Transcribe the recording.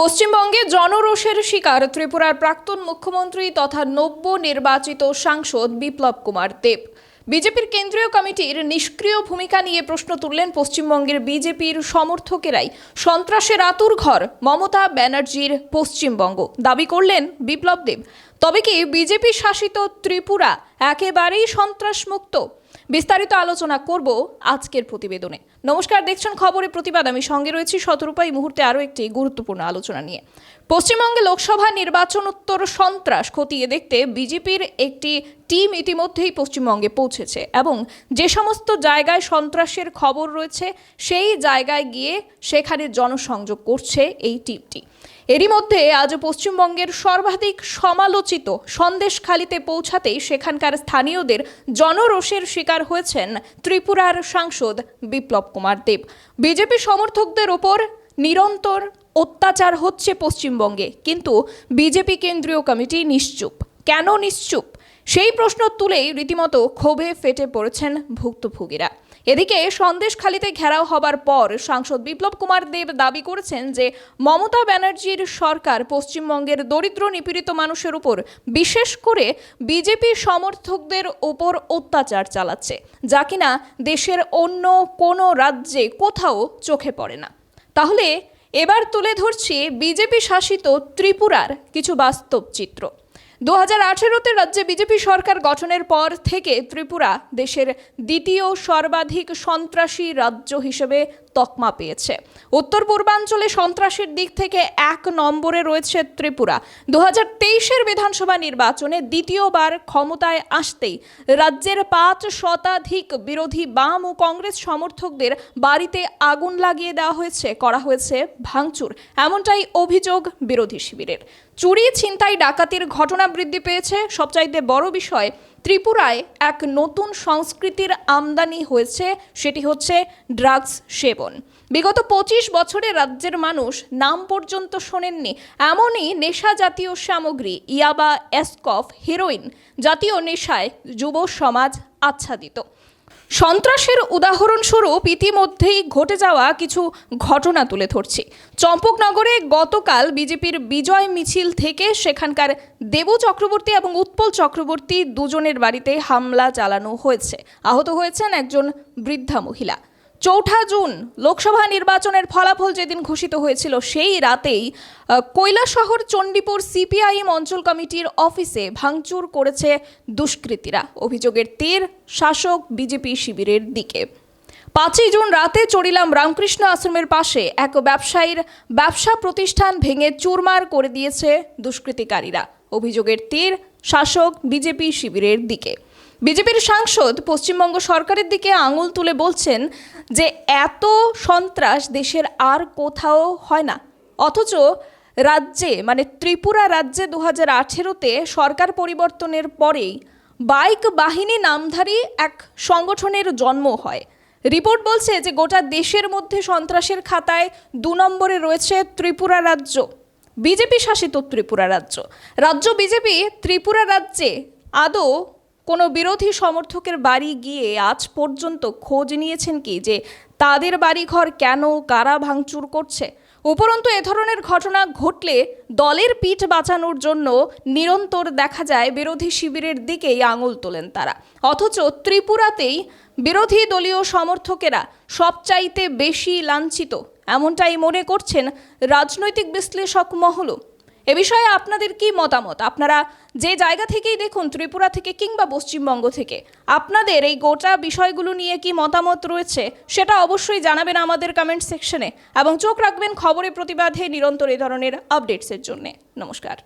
পশ্চিমবঙ্গে জনরোষের শিকার ত্রিপুরার প্রাক্তন মুখ্যমন্ত্রী তথা নব্য নির্বাচিত সাংসদ বিপ্লব কুমার দেব। বিজেপির কেন্দ্রীয় কমিটির নিষ্ক্রিয় ভূমিকা নিয়ে প্রশ্ন তুললেন পশ্চিমবঙ্গের বিজেপির সমর্থকেরাই। সন্ত্রাসের আতুর ঘর, মমতা ব্যানার্জির পশ্চিমবঙ্গ। দাবি করলেন বিপ্লব দেব। তবে কি বিজেপি শাসিত ত্রিপুরা একেবারেই সন্ত্রাসমুক্ত? বিস্তারিত আলোচনা করব আজকের প্রতিবেদনে। নমস্কার, দেখছেন খবরের প্রতিবাদ। আমি সঙ্গে রয়েছি শতরূপা। এই মুহূর্তে আরও একটি গুরুত্বপূর্ণ আলোচনা নিয়ে। পশ্চিমবঙ্গে লোকসভা নির্বাচন উত্তর সন্ত্রাস খতিয়ে দেখতে বিজেপির একটি টিম ইতিমধ্যেই পশ্চিমবঙ্গে পৌঁছেছে এবং যে সমস্ত জায়গায় সন্ত্রাসের খবর রয়েছে, সেই জায়গায় গিয়ে সেখানে জনসংযোগ করছে এই টিমটি। এরই মধ্যে আজ পশ্চিমবঙ্গের সর্বাধিক সমালোচিত সন্দেশখালিতে পৌঁছাতেই সেখানকার স্থানীয়দের জনরোষের শিকার হয়েছেন ত্রিপুরার সাংসদ বিপ্লব কুমার দেব। বিজেপি সমর্থকদের ওপর নিরন্তর অত্যাচার হচ্ছে পশ্চিমবঙ্গে, কিন্তু বিজেপি কেন্দ্রীয় কমিটি নিশ্চুপ। কেন নিশ্চুপ? সেই প্রশ্ন তুলেই রীতিমতো ক্ষোভে ফেটে পড়েছেন ভুক্তভোগীরা। এদিকে সন্দেশখালিতে ঘেরাও হবার পর সাংসদ বিপ্লব কুমার দেব দাবি করেছেন যে মমতা ব্যানার্জির সরকার পশ্চিমবঙ্গের দরিদ্র নিপীড়িত মানুষের উপর বিশেষ করে বিজেপি সমর্থকদের ওপর অত্যাচার চালাচ্ছে, যা কিনা দেশের অন্য কোনো রাজ্যে কোথাও চোখে পড়ে না। তাহলে এবার তুলে ধরছি বিজেপি শাসিত ত্রিপুরার কিছু বাস্তব চিত্র। দু হাজার আঠেরোতে রাজ্যে বিজেপি সরকার গঠনের পর থেকে ত্রিপুরা দেশের দ্বিতীয় সর্বাধিক সন্ত্রাসী রাজ্য হিসেবে তকমা পেয়েছে। উত্তর পূর্বাঞ্চলে সন্ত্রাসের দিক থেকে এক নম্বরে রয়েছে ত্রিপুরা। দু হাজার তেইশের বিধানসভা নির্বাচনে দ্বিতীয়বার ক্ষমতায় আসতেই রাজ্যের পাঁচ শতাধিক বিরোধী বাম ও কংগ্রেস সমর্থকদের বাড়িতে আগুন লাগিয়ে দেওয়া হয়েছে, করা হয়েছে ভাঙচুর। এমনটাই অভিযোগ বিরোধী শিবিরের। চুরি, ছিনতাই, ডাকাতির ঘটনা বৃদ্ধি পেয়েছে। সবচাইতে বড় বিষয়, ত্রিপুরায় এক নতুন সংস্কৃতির আমদানি হয়েছে, সেটি হচ্ছে ড্রাগস সেবন। বিগত পঁচিশ বছরে রাজ্যের মানুষ নাম পর্যন্ত শোনেননি। এমনই নেশা জাতীয় সামগ্রী, ইয়াবা, এসকফ, হিরোইন জাতীয় নেশায় যুব সমাজ আচ্ছাদিত। সন্ত্রাসের উদাহরণস্বরূপ ইতিমধ্যেই ঘটে যাওয়া কিছু ঘটনা তুলে ধরছি। চম্পকনগরে গতকাল বিজেপির বিজয় মিছিল থেকে সেখানকার দেবু চক্রবর্তী এবং উৎপল চক্রবর্তী দুজনের বাড়িতে হামলা চালানো হয়েছে। আহত হয়েছেন একজন বৃদ্ধা মহিলা। চৌঠা জুন লোকসভা নির্বাচনের ফলাফল যেদিন ঘোষিত হয়েছিল, সেই রাতেই কৈলাসহর চণ্ডীপুর সিপিআইএম অঞ্চল কমিটির অফিসে ভাঙচুর করেছে দুষ্কৃতীরা। অভিযোগের তীর শাসক বিজেপি শিবিরের দিকে। পাঁচই জুন রাতে চড়িলাম রামকৃষ্ণ আশ্রমের পাশে এক ব্যবসায়ীর ব্যবসা প্রতিষ্ঠান ভেঙে চুরমার করে দিয়েছে দুষ্কৃতিকারীরা। অভিযোগের তীর শাসক বিজেপি শিবিরের দিকে। বিজেপির সাংসদ পশ্চিমবঙ্গ সরকারের দিকে আঙুল তুলে বলছেন যে এত সন্ত্রাস দেশের আর কোথাও হয় না। অথচ রাজ্যে মানে ত্রিপুরা রাজ্যে দু হাজার আঠেরোতে সরকার পরিবর্তনের পরেই বাইক বাহিনী নামধারী এক সংগঠনের জন্ম হয়। রিপোর্ট বলছে যে গোটা দেশের মধ্যে সন্ত্রাসের খাতায় দু নম্বরে রয়েছে ত্রিপুরা রাজ্য। বিজেপি শাসিত ত্রিপুরা রাজ্য। রাজ্য বিজেপি ত্রিপুরা রাজ্যে আদৌ কোনো বিরোধী সমর্থকের বাড়ি গিয়ে আজ পর্যন্ত খোঁজ নিয়েছেন কি যে তাদের বাড়িঘর কেন কারা ভাঙচুর করছে? উপরন্তু এ ধরনের ঘটনা ঘটলে দলের পিঠ বাঁচানোর জন্য নিরন্তর দেখা যায় বিরোধী শিবিরের দিকেই আঙুল তোলেন তারা। অথচ ত্রিপুরাতেই বিরোধী দলীয় সমর্থকেরা সবচাইতে বেশি লাঞ্ছিত, এমনটাই মনে করছেন রাজনৈতিক বিশ্লেষক মহলও এ বিষয়ে আপনাদের কি মতামত? আপনারা যে জায়গা থেকেই দেখুন, ত্রিপুরা থেকে কিংবা পশ্চিমবঙ্গ থেকে, আপনাদের এই গোটা বিষয়গুলো নিয়ে কি মতামত রয়েছে সেটা অবশ্যই জানাবেন আমাদের কমেন্ট সেকশনে এবং চোখ রাখবেন খবরে প্রতিবাদে নিরন্তর এই ধরনের আপডেটসের জন্য। নমস্কার।